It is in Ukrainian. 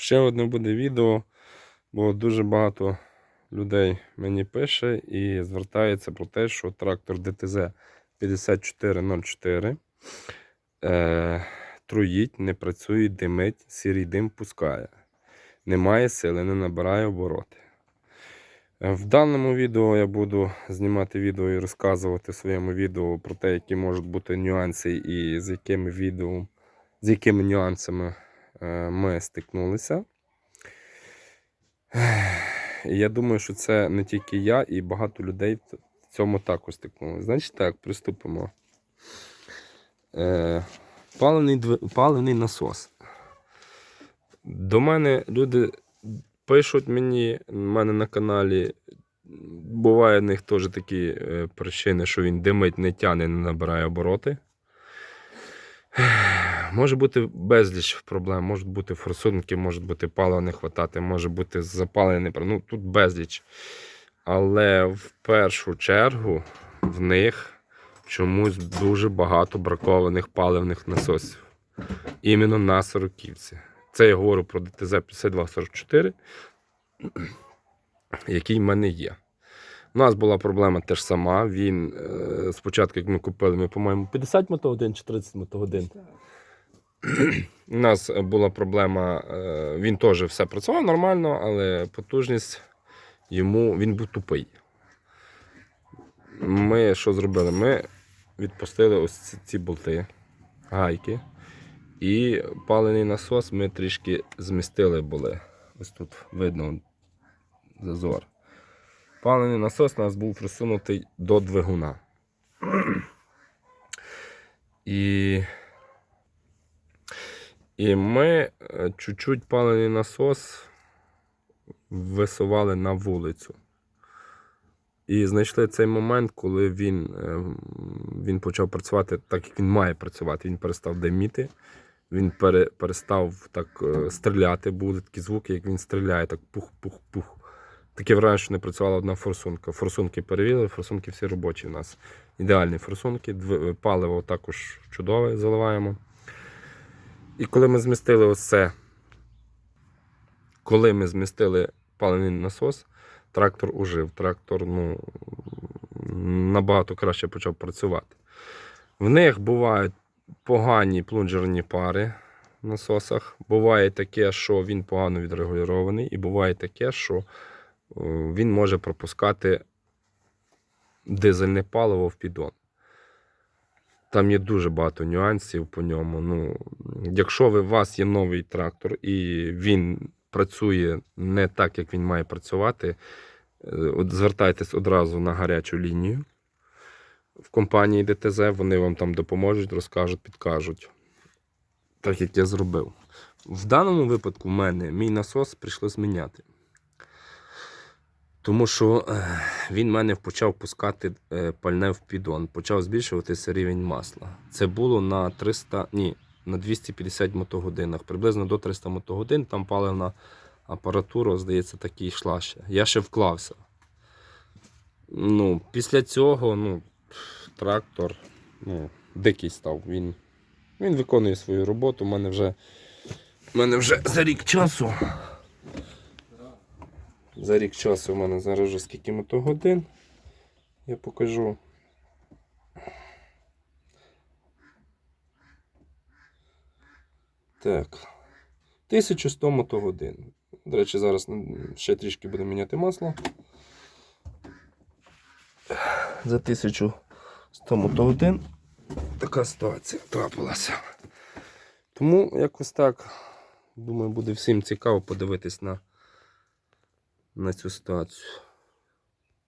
Ще одне буде відео, бо дуже багато людей мені пише і звертається про те, що трактор ДТЗ 5404 е, труїть, не працює, димить, сірий дим пускає. Немає сили, не набирає обороти. Е, В даному відео я буду знімати відео і розказувати своєму відео про те, які можуть бути нюанси і з якими відео, з якими нюансами ми стикнулися. Я думаю, що це не тільки я, і багато людей в цьому також стикнулися. Значить так, приступимо. Е, паливний, паливний насос. До мене люди пишуть мені, в мене на каналі. Буває в них теж такі е, причини, що він димить, не тяне, не набирає обороти. Може бути безліч проблем, можуть бути форсунки, може бути палива не хватати, може бути запалений. Ну, тут безліч. Але в першу чергу в них чомусь дуже багато бракованих паливних насосів. Іменно на сороківці. Це я говорю про ДТЗ 5244, який в мене є. У нас була проблема теж сама. Він е, спочатку, як ми купили, ми, по-моєму, 50 мотогодин чи 30 мотогодин. У нас була проблема, е, він теж все працював нормально, але потужність йому він був тупий. Ми що зробили? Ми відпустили ось ці, ці болти, гайки. І палений насос ми трішки змістили були. Ось тут видно зазор. Палений насос у нас був присунутий до двигуна. І, і ми е, чуть-чуть палений насос висували на вулицю. І знайшли цей момент, коли він, е, він почав працювати так, як він має працювати. Він перестав диміти, він пере, перестав так е, стріляти. Були такі звуки, як він стріляє, так пух-пух-пух. Таке враження, що не працювала одна форсунка. Форсунки перевірили, форсунки всі робочі у нас. Ідеальні форсунки, паливо також чудове заливаємо. І коли ми змістили оце, коли ми змістили паливний насос, трактор ужив. Трактор ну, набагато краще почав працювати. В них бувають погані плунжерні пари в насосах. Буває таке, що він погано відрегулірований, і буває таке, що е, він може пропускати дизельне паливо в піддон. Там є дуже багато нюансів по ньому. Ну, якщо у вас є новий трактор і він працює не так, як він має працювати, е, звертайтесь одразу на гарячу лінію в компанії ДТЗ, вони вам там допоможуть, розкажуть, підкажуть. Так як я зробив. В даному випадку в мене мій насос прийшлось міняти. Тому що е, він мене почав пускати е, пальне в піддон, почав збільшуватися рівень масла. Це було на 300, ні, на 250 мотогодинах, приблизно до 300 мотогодин. Там паливна апаратура, здається, так йшла ще. Я ще вклався. Ну, після цього, ну, трактор ну, дикий став. Він, він виконує свою роботу. У мене вже, мене вже за рік часу. За рік часу у мене зараз вже скільки мотогодин. Я покажу. Так. 1100 мотогодин. До речі, зараз ще трішки будемо міняти масло. За 1100 мотогодин така ситуація трапилася. Тому якось так. Думаю, буде всім цікаво подивитись на, на цю ситуацію.